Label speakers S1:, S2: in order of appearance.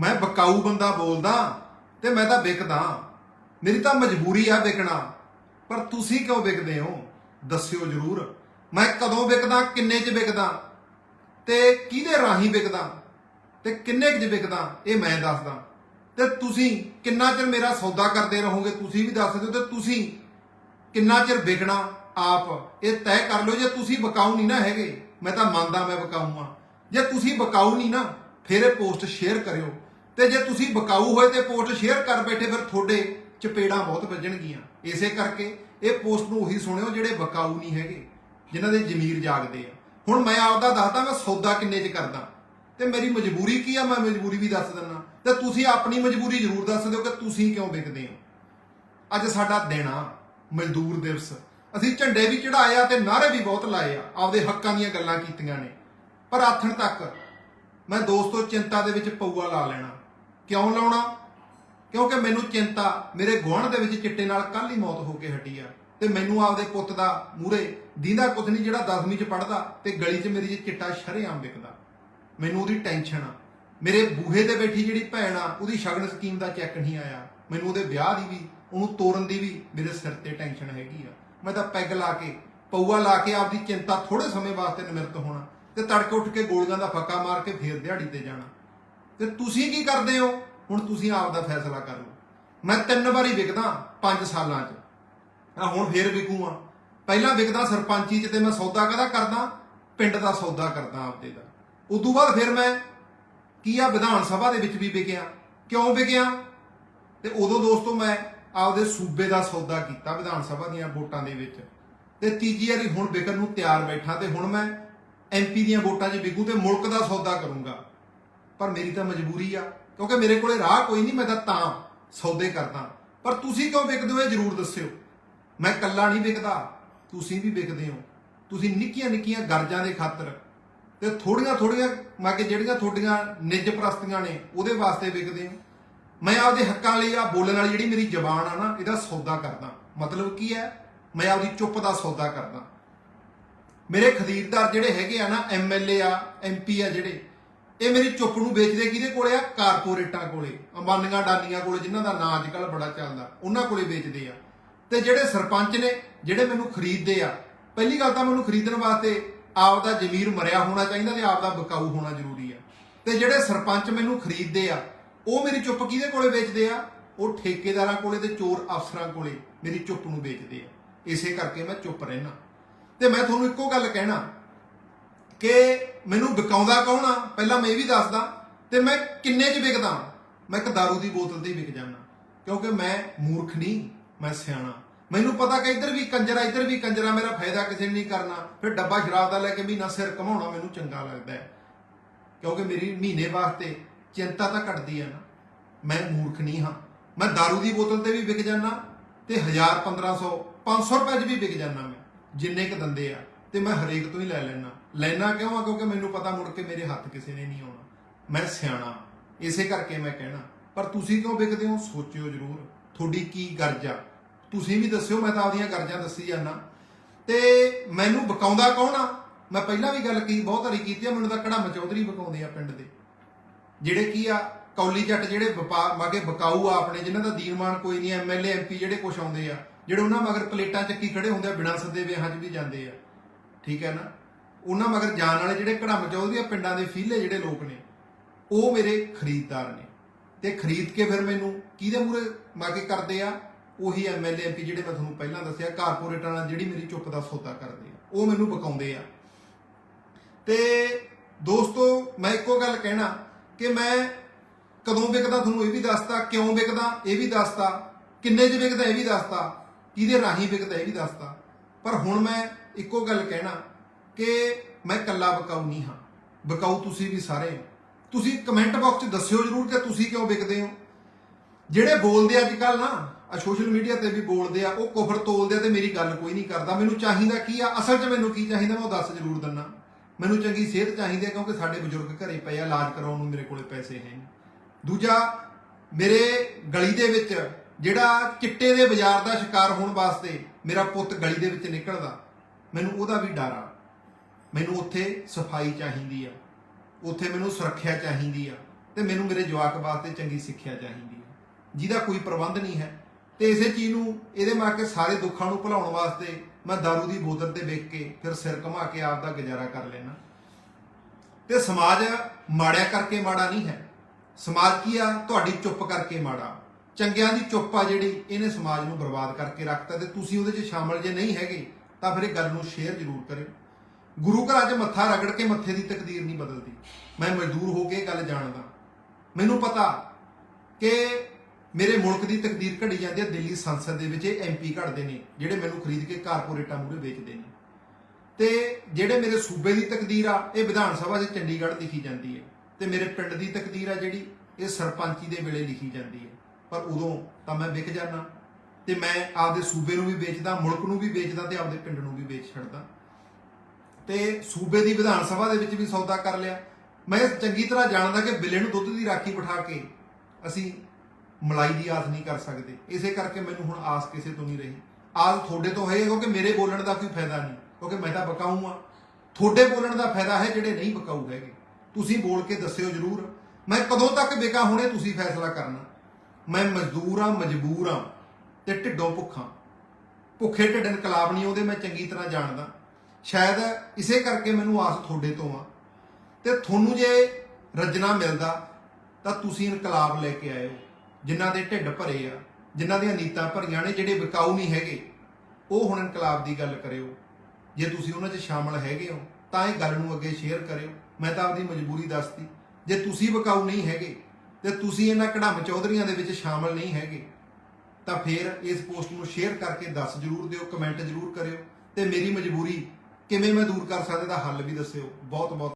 S1: ਮੈਂ ਬਕਾਊ ਬੰਦਾ ਬੋਲਦਾ ਤੇ ਮੈਂ ਤਾਂ ਵਿਕਦਾ। ਮੇਰੀ ਤਾਂ ਮਜਬੂਰੀ ਆ ਵਿਕਣਾ। ਪਰ ਤੁਸੀਂ ਕਿਉਂ ਵਿਕਦੇ ਹੋ? ਦੱਸਿਓ ਜਰੂਰ। ਮੈਂ ਕਦੋਂ ਵਿਕਦਾ, ਕਿੰਨੇ 'ਚ ਵਿਕਦਾ? ਤੇ ਕਿਹਦੇ ਰਾਹੀਂ ਵਿਕਦਾ? ਤੇ ਕਿੰਨੇ 'ਚ ਵਿਕਦਾ? ਇਹ ਮੈਂ ਦੱਸਦਾ। ਤੇ ਤੁਸੀਂ ਕਿੰਨਾ ਚਿਰ ਮੇਰਾ ਸੌਦਾ ਕਰਦੇ ਰਹੋਗੇ? ਤੁਸੀਂ ਵੀ ਦੱਸ ਦਿਓ ਤੇ ਤੁਸੀਂ ਕਿੰਨਾ ਚਿਰ ਵਿਕਣਾ? ਆਪ ਇਹ ਤੈਅ ਕਰ ਲਓ, ਜੇ ਤੁਸੀਂ ਬਕਾਊ ਨਹੀਂ ਨਾ ਹੈਗੇ। ਮੈਂ ਤਾਂ ਮੰਨਦਾ ਮੈਂ ਬਕਾਊ ਆ। ਜੇ ਤੁਸੀਂ ਬਕਾਊ ਨਹੀਂ ਨਾ, ਫਿਰ ਇਹ ਪੋਸਟ ਸ਼ੇਅਰ ਕਰਿਓ। ਤੇ ਜੇ ਤੁਸੀਂ ਬਕਾਊ ਹੋਏ ਤੇ ਪੋਸਟ ਸ਼ੇਅਰ ਕਰ ਬੈਠੇ, ਫਿਰ ਤੁਹਾਡੇ ਚਪੇੜਾਂ ਬਹੁਤ ਵੱਜਣਗੀਆਂ ਇਸੇ ਕਰਕੇ ਇਹ ਪੋਸਟ ਨੂੰ ਉਹੀ ਸੁਣਿਓ ਜਿਹੜੇ ਬਕਾਊ ਨਹੀਂ ਹੈਗੇ, ਜਿਨ੍ਹਾਂ ਦੇ ਜ਼ਮੀਰ ਜਾਗਦੇ ਆ। ਹੁਣ ਮੈਂ ਆਪਦਾ ਦੱਸਦਾ, ਮੈਂ ਸੌਦਾ ਕਿੰਨੇ ਚ ਕਰਦਾ। ਤੇ ਮੇਰੀ ਮਜਬੂਰੀ ਕੀ ਆ? ਮੈਂ ਮਜਬੂਰੀ ਵੀ ਦੱਸ ਦਿੰਦਾ। ਤੇ ਤੁਸੀਂ ਆਪਣੀ ਮਜਬੂਰੀ ਜ਼ਰੂਰ ਦੱਸ ਦਿਓ ਕਿ ਤੁਸੀਂ ਕਿਉਂ ਵਿਕਦੇ ਹੋ। ਅੱਜ ਸਾਡਾ ਦਿਨ ਆ, ਮਜ਼ਦੂਰ ਦਿਵਸ। ਅਸੀਂ ਝੰਡੇ ਵੀ ਚੜਾਏ ਆ ਤੇ ਨਾਰੇ ਵੀ ਬਹੁਤ ਲਾਏ ਆ। ਆਪਦੇ ਹੱਕਾਂ ਦੀਆਂ ਗੱਲਾਂ ਕੀਤੀਆਂ ਨੇ। ਪਰ ਆਥਣ ਤੱਕ ਮੈਂ ਦੋਸਤੋ ਚਿੰਤਾ ਦੇ ਵਿੱਚ ਪਊਆ ਲਾ ਲੈਣਾ। ਕਿਉਂ ਲਾਉਣਾ? ਕਿਉਂਕਿ ਮੈਨੂੰ ਚਿੰਤਾ, ਮੇਰੇ ਗੁਆਂਢ ਦੇ ਵਿੱਚ ਚਿੱਟੇ ਨਾਲ ਕੱਲ ਹੀ ਮੌਤ ਹੋ ਕੇ ਹਟੀ ਆ। ਤੇ ਮੈਨੂੰ ਆਪਦੇ ਪੁੱਤ ਦਾ ਮੂਰੇ ਦੀਂਦਾ ਕੁਛ ਨਹੀਂ ਜਿਹੜਾ 10ਵੀਂ ਚ ਪੜਦਾ ਤੇ ਗਲੀ 'ਚ ਮੇਰੀ ਜੇ ਚਿੱਟਾ ਸ਼ਰੇਆਮ ਵਿਕਦਾ। ਮੈਨੂੰ ਉਹਦੀ ਟੈਨਸ਼ਨ ਆ। ਮੇਰੇ ਬੂਹੇ ਤੇ ਬੈਠੀ ਜਿਹੜੀ ਭੈਣ ਆ, ਉਹਦੀ ਸ਼ਗਨ ਸਕੀਮ ਦਾ ਚੈੱਕ ਨਹੀਂ ਆਇਆ। ਮੈਨੂੰ ਉਹਦੇ ਵਿਆਹ ਦੀ ਵੀ, ਉਹਨੂੰ ਤੋਰਨ ਦੀ ਵੀ ਮੇਰੇ ਸਿਰ ਤੇ ਟੈਨਸ਼ਨ ਹੈਗੀ ਆ। ਮੈਂ ਤਾਂ ਪੈਗ ਲਾ ਕੇ, ਪਊਆ ਲਾ ਕੇ ਆਪਦੀ ਚਿੰਤਾ ਥੋੜੇ ਸਮੇਂ ਵਾਸਤੇ ਨਿਮਰਤ ਹੋਣਾ ਤੇ ਤੜਕੇ ਉੱਠ ਕੇ ਗੋਲੀਆਂ ਦਾ ਫੱਕਾ ਮਾਰ ਕੇ ਫੇਰ ਦਿਹਾੜੀ ਤੇ ਜਾਣਾ। ਤੇ ਤੁਸੀਂ ਕੀ ਕਰਦੇ ਹੋ? ਹੁਣ ਤੁਸੀਂ ਆਪ ਦਾ ਫੈਸਲਾ ਕਰ ਲਓ। ਮੈਂ ਤਿੰਨ ਵਾਰੀ ਵਿਕਦਾ 5 ਸਾਲਾਂ 'ਚ। ਆ ਹੁਣ ਫੇਰ ਵਿਕੂਆ ਪਹਿਲਾਂ ਵਿਕਦਾ ਸਰਪੰਚੀ 'ਚ ਤੇ ਮੈਂ ਸੌਦਾ ਕਦਾ ਕਰਦਾ? ਪਿੰਡ ਦਾ ਸੌਦਾ ਕਰਦਾ ਆਪਦੇ ਦਾ। ਉਦੋਂ ਬਾਅਦ ਫਿਰ ਮੈਂ ਕੀ ਆ, ਵਿਧਾਨ ਸਭਾ ਦੇ ਵਿੱਚ ਵੀ ਵਿਕਿਆ। ਕਿਉਂ ਵਿਕਿਆ? ਤੇ ਉਦੋਂ ਦੋਸਤੋ ਮੈਂ ਆਪਦੇ ਸੂਬੇ ਦਾ ਸੌਦਾ ਕੀਤਾ ਵਿਧਾਨ ਸਭਾ ਦੀਆਂ ਵੋਟਾਂ ਦੇ ਵਿੱਚ। ਤੇ ਤੀਜੀ ਵਾਰੀ ਹੁਣ ਵਿਕਣ ਨੂੰ ਤਿਆਰ ਬੈਠਾ ਤੇ ਹੁਣ ਮੈਂ ਐਮਪੀ ਦੀਆਂ ਵੋਟਾਂ 'ਚ ਵਿਕੂ ਤੇ ਮੁਲਕ ਦਾ ਸੌਦਾ ਕਰੂੰਗਾ। ਪਰ ਮੇਰੀ ਤਾਂ ਮਜਬੂਰੀ ਆ। ਕਿਉਂਕਿ ਮੇਰੇ ਕੋਲੇ ਰਾਹ ਕੋਈ ਨਹੀਂ, ਮੈਂ ਤਾਂ ਤਾਂ ਸੌਦੇ ਕਰਦਾ। ਪਰ ਤੁਸੀਂ ਕਿਉਂ ਵਿਕਦੇ ਹੋ, ਇਹ ਜ਼ਰੂਰ ਦੱਸਿਓ। ਮੈਂ ਕੱਲਾ ਨਹੀਂ ਵਿਕਦਾ, ਤੁਸੀਂ ਵੀ ਵਿਕਦੇ ਹੋ। ਤੁਸੀਂ ਨਿੱਕੀਆਂ ਨਿੱਕੀਆਂ ਗਰਜਾਂ ਦੇ ਖਾਤਰ ਤੇ ਥੋੜੀਆਂ ਥੋੜੀਆਂ ਮੈਂ ਕਿ ਜਿਹੜੀਆਂ ਤੁਹਾਡੀਆਂ ਨਿੱਜ ਪ੍ਰਸਤੀਆਂ ਨੇ, ਉਹਦੇ ਵਾਸਤੇ ਵਿਕਦੇ ਹੋ। ਮੈਂ ਆਪਦੇ ਹੱਕਾਂ ਲਈ ਆ ਬੋਲਣ ਵਾਲੀ ਜਿਹੜੀ ਮੇਰੀ ਜ਼ਬਾਨ ਆ ਨਾ, ਇਹਦਾ ਸੌਦਾ ਕਰਦਾ। ਮਤਲਬ ਕੀ ਹੈ? ਮੈਂ ਆਪਦੀ ਚੁੱਪ ਦਾ ਸੌਦਾ ਕਰਦਾ। ਮੇਰੇ ਖਰੀਦਦਾਰ ਜਿਹੜੇ ਹੈਗੇ ਆ ਨਾ ਐਮਐਲਏ ਆ ਐਮਪੀ ਆ ਜਿਹੜੇ ਇਹ ਮੇਰੀ ਚੁੱਪ ਨੂੰ ਵੇਚਦੇ ਕਿਹਦੇ ਕੋਲੇ ਆ? ਕਾਰਪੋਰੇਟਾਂ ਕੋਲੇ। ਅੰਬਾਨੀਆਂ ਡਾਨੀਆਂ ਕੋਲੇ, ਜਿਨ੍ਹਾਂ ਦਾ ਨਾਂ ਅੱਜ ਕੱਲ ਬੜਾ ਚੱਲਦਾ, ਉਹਨਾਂ ਕੋਲੇ ਵੇਚਦੇ ਆ। ਤੇ ਜਿਹੜੇ ਸਰਪੰਚ ਨੇ, ਜਿਹੜੇ ਮੈਨੂੰ ਖਰੀਦਦੇ ਆ, ਪਹਿਲੀ ਗੱਲ ਤਾਂ ਮੈਨੂੰ ਖਰੀਦਣ ਵਾਸਤੇ ਆਪ ਦਾ ਜ਼ਮੀਰ ਮਰਿਆ ਹੋਣਾ ਚਾਹੀਦਾ ਤੇ ਆਪ ਦਾ ਬਕਾਊ ਹੋਣਾ ਜ਼ਰੂਰੀ ਆ। ਤੇ ਜਿਹੜੇ ਸਰਪੰਚ ਮੈਨੂੰ ਖਰੀਦਦੇ ਆ, ਉਹ ਮੇਰੀ ਚੁੱਪ ਕਿਹਦੇ ਕੋਲੇ ਵੇਚਦੇ ਆ? ਉਹ ਠੇਕੇਦਾਰਾਂ ਕੋਲੇ ਤੇ ਚੋਰ ਅਫਸਰਾਂ ਕੋਲੇ ਮੇਰੀ ਚੁੱਪ ਨੂੰ ਵੇਚਦੇ ਆ। ਇਸੇ ਕਰਕੇ ਮੈਂ ਚੁੱਪ ਰਹਿਣਾ ਤੇ ਮੈਂ ਤੁਹਾਨੂੰ ਇੱਕੋ ਗੱਲ ਕਹਿਣਾ ਕਿ ਮੈਨੂੰ ਵਿਕਾਉਂਦਾ ਕੌਣ ਆ ਪਹਿਲਾਂ ਮੈਂ ਇਹ ਵੀ ਦੱਸਦਾ ਤੇ ਮੈਂ ਕਿੰਨੇ 'ਚ ਵਿਕਦਾ ਮੈਂ ਇੱਕ दारू ਦੀ ਬੋਤਲ ਤੇ ਹੀ ਵਿਕ ਜਾਣਾ ਕਿਉਂਕਿ ਮੈਂ ਮੂਰਖ ਨਹੀਂ ਮੈਂ ਸਿਆਣਾ ਮੈਨੂੰ ਪਤਾ ਕਿ ਇੱਧਰ ਵੀ ਕੰਜਰਾ ਇੱਧਰ ਵੀ ਕੰਜਰਾ ਮੇਰਾ ਫਾਇਦਾ ਕਿਸੇ ਨੇ ਨਹੀਂ ਕਰਨਾ ਫਿਰ ਡੱਬਾ ਸ਼ਰਾਬ ਦਾ ਲੈ ਕੇ ਮਹੀਨਾ ਸਿਰ ਕਮਾਉਣਾ ਮੈਨੂੰ ਚੰਗਾ ਲੱਗਦਾ ਹੈ ਕਿਉਂਕਿ ਮੇਰੀ ਮਹੀਨੇ ਵਾਸਤੇ ਚਿੰਤਾ ਤਾਂ ਘਟਦੀ ਹੈ ਨਾ ਮੈਂ ਮੂਰਖ ਨਹੀਂ ਹਾਂ ਮੈਂ दारू ਦੀ ਬੋਤਲ ਤੇ ਵੀ ਵਿਕ ਜਾਣਾ ਤੇ 1000 1500 500 ਰੁਪਏ 'ਚ ਵੀ ਵਿਕ ਜਾਣਾ ਮੈਂ ਜਿੰਨੇ ਕ ਦੰਦੇ ਆ ਤੇ ਮੈਂ ਹਰੇਕ ਤੋਂ ਹੀ ਲੈ ਲੈਣਾ ਲੈਣਾ ਕਿਉਂ ਆ? ਕਿਉਂਕਿ ਮੈਨੂੰ ਪਤਾ ਮੁੜ ਕੇ ਮੇਰੇ ਹੱਥ ਕਿਸੇ ਨੇ ਨਹੀਂ ਆਉਣਾ। ਮੈਂ ਸਿਆਣਾ ਇਸੇ ਕਰਕੇ ਮੈਂ ਕਹਿਣਾ। ਪਰ ਤੁਸੀਂ ਕਿਉਂ ਵਿਕਦੇ ਹੋ? ਸੋਚਿਓ ਜ਼ਰੂਰ। ਤੁਹਾਡੀ ਕੀ ਗਰਜ ਆ? ਤੁਸੀਂ ਵੀ ਦੱਸਿਓ, ਮੈਂ ਤਾਂ ਆਪਦੀਆਂ ਗਰਜਾਂ ਦੱਸੀ ਜਾਂਦਾ। ਤੇ ਮੈਨੂੰ ਬਕਾਉਂਦਾ ਕੌਣ ਆ? ਮੈਂ ਪਹਿਲਾਂ ਵੀ ਗੱਲ ਕੀ ਬਹੁਤ ਵਾਰੀ ਕੀਤੀ ਆ। ਮੈਨੂੰ ਤਾਂ ਕੜਮ ਚੌਧਰੀ ਬਕਾਉਂਦੇ ਆ ਪਿੰਡ ਦੇ। ਜਿਹੜੇ ਕੀ ਆ? ਕੌਲੀ ਜੱਟ ਜਿਹੜੇ ਵਪਾਰ ਮਾਗੇ ਬਕਾਊ ਆ ਆਪਣੇ, ਜਿਨ੍ਹਾਂ ਦਾ ਦੀਨਮਾਨ ਕੋਈ ਨਹੀਂ ਐਮਐਲਏ ਐਮਪੀ ਜਿਹੜੇ ਕੁਛ ਆਉਂਦੇ ਆ। ਜਿਹੜੇ ਉਹਨਾਂ ਮਗਰ ਪਲੇਟਾਂ ਚੱਕੀ ਖੜੇ ਹੁੰਦੇ ਆ, ਬਿਨਾਂ ਸੱਦੇ ਵਿਆਹਾਂ 'ਚ ਵੀ ਜਾਂਦੇ ਆ। ਠੀਕ ਹੈ ਨਾ? ਉਹਨਾਂ ਮਗਰ ਜਾਣ ਵਾਲੇ ਜਿਹੜੇ ਕੜਮ ਚੌਧਰੀ ਆ ਪਿੰਡਾਂ ਦੇ ਫੀਲੇ ਜਿਹੜੇ ਲੋਕ ਨੇ, ਉਹ ਮੇਰੇ ਖਰੀਦਦਾਰ ਨੇ। ਤੇ ਖਰੀਦ ਕੇ ਫਿਰ ਮੈਨੂੰ ਕਿਹਦੇ ਮੂਰੇ ਮਾਗੇ ਕਰਦੇ ਆ? ਉਹੀ ਐਮਐਲਏ ਐਮਪੀ ਜਿਹੜੇ ਮੈਂ ਤੁਹਾਨੂੰ ਪਹਿਲਾਂ ਦੱਸਿਆ ਕਾਰਪੋਰੇਟਰਾਂ ਨਾਲ ਜਿਹੜੀ ਮੇਰੀ ਚੁੱਪ ਦਾ ਸੌਦਾ ਕਰਦੇ ਆ। ਉਹ ਮੈਨੂੰ ਬਕਾਉਂਦੇ ਆ। ਤੇ ਦੋਸਤੋ, ਮੈਂ ਇੱਕੋ ਗੱਲ ਕਹਿਣਾ ਕਿ ਮੈਂ ਕਦੋਂ ਵਿਕਦਾ ਤੁਹਾਨੂੰ ਇਹ ਵੀ ਦੱਸਤਾ, ਕਿਉਂ ਵਿਕਦਾ, ਇਹ ਵੀ ਦੱਸਤਾ, ਕਿੰਨੇ 'ਚ ਵਿਕਦਾ ਇਹ ਵੀ ਦੱਸਤਾ, ਕਿਹਦੇ ਰਾਹੀਂ ਵਿਕਦਾ ਇਹ ਵੀ ਦੱਸਦਾ ਪਰ ਹੁਣ ਮੈਂ ਇੱਕੋ ਗੱਲ ਕਹਿਣਾ ਕਿ ਮੈਂ ਕੱਲਾ ਬਕਾਊ ਨਹੀਂ ਹਾਂ। ਬਕਾਊ ਤੁਸੀਂ ਵੀ ਸਾਰੇ ਤੁਸੀਂ ਕਮੈਂਟ ਬਾਕਸ 'ਚ ਦੱਸਿਓ ਜਰੂਰ ਕਿ ਤੁਸੀਂ ਕਿਉਂ ਵਿਕਦੇ ਹੋ। ਜਿਹੜੇ ਬੋਲਦੇ ਅੱਜ ਕੱਲ ਨਾ ਆ ਸੋਸ਼ਲ ਮੀਡੀਆ ਤੇ ਵੀ ਬੋਲਦੇ ਆ, ਉਹ ਕੁਫਰ ਤੋਲਦੇ ਆ ਤੇ ਮੇਰੀ ਗੱਲ ਕੋਈ ਨਹੀਂ ਕਰਦਾ। ਮੈਨੂੰ ਚਾਹੀਦਾ ਕੀ ਆ? ਅਸਲ 'ਚ ਮੈਨੂੰ ਕੀ ਚਾਹੀਦਾ ਮੈਂ ਉਹ ਦੱਸ ਜ਼ਰੂਰ ਦਿੰਨਾ ਮੈਨੂੰ ਚੰਗੀ ਸਿਹਤ ਚਾਹੀਦੀ ਹੈ ਕਿਉਂਕਿ ਸਾਡੇ ਬਜ਼ੁਰਗ ਘਰੇ ਪਏ ਆ, ਇਲਾਜ ਕਰਾਉਣ ਨੂੰ ਮੇਰੇ ਕੋਲੇ ਪੈਸੇ ਹੈ ਨਹੀਂ। ਦੂਜਾ, ਮੇਰੇ ਗਲੀ ਦੇ ਵਿੱਚ ਜਿਹੜਾ ਚਿੱਟੇ ਦੇ ਬਾਜ਼ਾਰ ਦਾ ਸ਼ਿਕਾਰ ਹੋਣ ਵਾਸਤੇ ਮੇਰਾ ਪੁੱਤ ਗਲੀ ਦੇ ਵਿੱਚ ਨਿਕਲਦਾ, ਮੈਨੂੰ ਉਹਦਾ ਵੀ ਡਰ ਆ। ਮੈਨੂੰ ਉੱਥੇ ਸਫ਼ਾਈ ਚਾਹੀਦੀ ਆ। ਉੱਥੇ ਮੈਨੂੰ ਸੁਰੱਖਿਆ ਚਾਹੀਦੀ ਆ ਤੇ ਮੈਨੂੰ ਮੇਰੇ ਜਵਾਕ ਵਾਸਤੇ ਚੰਗੀ ਸਿੱਖਿਆ ਚਾਹੀਦੀ ਆ। ਜਿਹਦਾ ਕੋਈ ਪ੍ਰਬੰਧ ਨਹੀਂ ਹੈ। ਤੇ ਇਸੇ ਚੀਜ਼ ਨੂੰ ਇਹਦੇ ਮਾਰ ਕੇ ਸਾਰੇ ਦੁੱਖਾਂ ਨੂੰ ਭੁਲਾਉਣ ਵਾਸਤੇ ਮੈਂ दारू ਦੀ ਬੋਤਲ ਤੇ ਵੇਖ ਕੇ ਫਿਰ ਸਿਰ ਘੁਮਾ ਕੇ ਆਪ ਦਾ ਗੁਜ਼ਾਰਾ ਕਰ ਲੈਣਾ ਤੇ ਸਮਾਜ ਮਾੜਿਆ ਕਰਕੇ ਮਾੜਾ ਨਹੀਂ ਹੈ। ਸਮਾਜ ਕੀ ਆ? ਤੁਹਾਡੀ ਚੁੱਪ ਕਰਕੇ ਮਾੜਾ। ਚੰਗਿਆਂ ਦੀ ਚੁੱਪ ਆ ਜਿਹੜੀ ਇਹਨੇ ਸਮਾਜ ਨੂੰ ਬਰਬਾਦ ਕਰਕੇ ਰੱਖਤਾ ਤੇ ਤੁਸੀਂ ਉਹਦੇ 'ਚ ਸ਼ਾਮਲ ਜੇ ਨਹੀਂ ਹੈਗੇ ਤਾਂ ਫਿਰ ਇਹ ਗੱਲ ਨੂੰ ਸ਼ੇਅਰ ਜ਼ਰੂਰ ਕਰਿਓ। ਗੁਰੂ ਘਰਾਂ 'ਚ ਮੱਥਾ ਰਗੜ ਕੇ ਮੱਥੇ ਦੀ ਤਕਦੀਰ ਨਹੀਂ ਬਦਲਦੀ। ਮੈਂ ਮਜ਼ਦੂਰ ਹੋ ਕੇ ਇਹ ਗੱਲ ਜਾਣਦਾ। ਮੈਨੂੰ ਪਤਾ ਕਿ ਮੇਰੇ ਮੁਲਕ ਦੀ ਤਕਦੀਰ ਘੜੀ ਜਾਂਦੀ ਹੈ, ਦਿੱਲੀ ਸੰਸਦ ਦੇ ਵਿੱਚ ਇਹ ਐਮਪੀ ਘੜਦੇ ਨੇ, ਜਿਹੜੇ ਮੈਨੂੰ ਖਰੀਦ ਕੇ ਕਾਰਪੋਰੇਟਾਂ ਮੂਹਰੇ ਵੇਚਦੇ ਨੇ। ਤੇ ਜਿਹੜੇ ਮੇਰੇ ਸੂਬੇ ਦੀ ਤਕਦੀਰ ਆ, ਇਹ ਵਿਧਾਨ ਸਭਾ 'ਚ ਚੰਡੀਗੜ੍ਹ ਲਿਖੀ ਜਾਂਦੀ ਹੈ। ਤੇ ਮੇਰੇ ਪਿੰਡ ਦੀ ਤਕਦੀਰ ਆ ਜਿਹੜੀ, ਇਹ ਸਰਪੰਚੀ ਦੇ ਵੇਲੇ ਲਿਖੀ ਜਾਂਦੀ ਹੈ। ਪਰ ਉਦੋਂ ਤਾਂ ਮੈਂ ਵਿਕ ਜਾਣਾ ਤੇ ਮੈਂ ਆਪਦੇ ਸੂਬੇ ਨੂੰ ਵੀ ਵੇਚਦਾ, ਮੁਲਕ ਨੂੰ ਵੀ ਵੇਚਦਾ ਤੇ ਆਪਦੇ ਪਿੰਡ ਨੂੰ ਵੀ ਵੇਚ ਛੱਡਦਾ। ਤੇ ਸੂਬੇ ਦੀ ਵਿਧਾਨ ਸਭਾ ਦੇ ਵਿੱਚ ਵੀ ਸੌਦਾ ਕਰ ਲਿਆ। ਮੈਂ ਚੰਗੀ ਤਰ੍ਹਾਂ ਜਾਣਦਾ ਕਿ ਬਿੱਲੇ ਨੂੰ ਦੁੱਧ ਦੀ ਰਾਖੀ ਬਿਠਾ ਕੇ ਅਸੀਂ ਮਲਾਈ ਦੀ ਆਸ ਨਹੀਂ ਕਰ ਸਕਦੇ। ਇਸੇ ਕਰਕੇ ਮੈਨੂੰ ਹੁਣ ਆਸ ਕਿਸੇ ਤੋਂ ਨਹੀਂ ਰਹੀ। ਆਸ ਤੁਹਾਡੇ ਤੋਂ ਹੈ ਕਿਉਂਕਿ ਮੇਰੇ ਬੋਲਣ ਦਾ ਕੋਈ ਫਾਇਦਾ ਨਹੀਂ, ਕਿਉਂਕਿ ਮੈਂ ਤਾਂ ਬਕਾਊ ਆ ਤੁਹਾਡੇ ਬੋਲਣ ਦਾ ਫਾਇਦਾ ਹੈ ਜਿਹੜੇ ਨਹੀਂ ਬਕਾਊ ਹੈਗੇ। ਤੁਸੀਂ ਬੋਲ ਕੇ ਦੱਸਿਓ ਜਰੂਰ। ਮੈਂ ਕਦੋਂ ਤੱਕ ਬੇਕਾ ਹੋਣੇ ਤੁਸੀਂ ਫੈਸਲਾ ਕਰਨਾ। ਮੈਂ ਮਜ਼ਦੂਰ ਆ ਮਜਬੂਰ ਆ ਤੇ ਢਿੱਡੋਂ ਭੁੱਖਾਂ। ਭੁੱਖੇ ਢਿੱਡ ਇਨਕਲਾਬ ਨਹੀਂ ਉਹਦੇ ਮੈਂ ਚੰਗੀ ਤਰ੍ਹਾਂ ਜਾਣਦਾ। ਸ਼ਾਇਦ ਇਸੇ ਕਰਕੇ ਮੈਨੂੰ ਆਸ ਤੁਹਾਡੇ ਤੋਂ ਆ। ਤੇ ਤੁਹਾਨੂੰ ਜੇ ਰੱਜਣਾ ਮਿਲਦਾ, ਤਾਂ ਤੁਸੀਂ ਇਨਕਲਾਬ ਲੈ ਕੇ ਆਇਓ, ਜਿਨ੍ਹਾਂ ਦੇ ਢਿੱਡ ਭਰੇ ਆ, ਜਿਨ੍ਹਾਂ ਦੀਆਂ ਨੀਤਾਂ ਭਰੀਆਂ ਨੇ, ਜਿਹੜੇ ਵਿਕਾਊ ਨਹੀਂ ਹੈਗੇ, ਉਹ ਹੁਣ ਇਨਕਲਾਬ ਦੀ ਗੱਲ ਕਰਿਓ। ਜੇ ਤੁਸੀਂ ਉਹਨਾਂ 'ਚ ਸ਼ਾਮਲ ਹੈਗੇ ਹੋ, ਤਾਂ ਇਹ ਗੱਲ ਨੂੰ ਅੱਗੇ ਸ਼ੇਅਰ ਕਰਿਓ। ਮੈਂ ਤਾਂ ਆਪਦੀ ਮਜਬੂਰੀ ਦੱਸਤੀ। ਜੇ ਤੁਸੀਂ ਵਿਕਾਊ ਨਹੀਂ ਹੈਗੇ, ਤੇ ਤੁਸੀਂ ਇਹਨਾਂ ਕਢਮ ਚੌਧਰੀਆਂ ਦੇ ਵਿੱਚ ਸ਼ਾਮਲ ਨਹੀਂ ਹੈਗੇ, ਤਾਂ ਫਿਰ ਇਸ ਪੋਸਟ ਨੂੰ ਸ਼ੇਅਰ ਕਰਕੇ ਦੱਸ ਜਰੂਰ ਦਿਓ, ਕਮੈਂਟ ਜਰੂਰ ਕਰਿਓ, ਤੇ ਮੇਰੀ ਮਜਬੂਰੀ ਕਿਵੇਂ ਮੈਂ ਦੂਰ ਕਰ ਸਕਦਾ ਦਾ ਹੱਲ ਵੀ ਦੱਸਿਓ। ਬਹੁਤ ਬਹੁਤ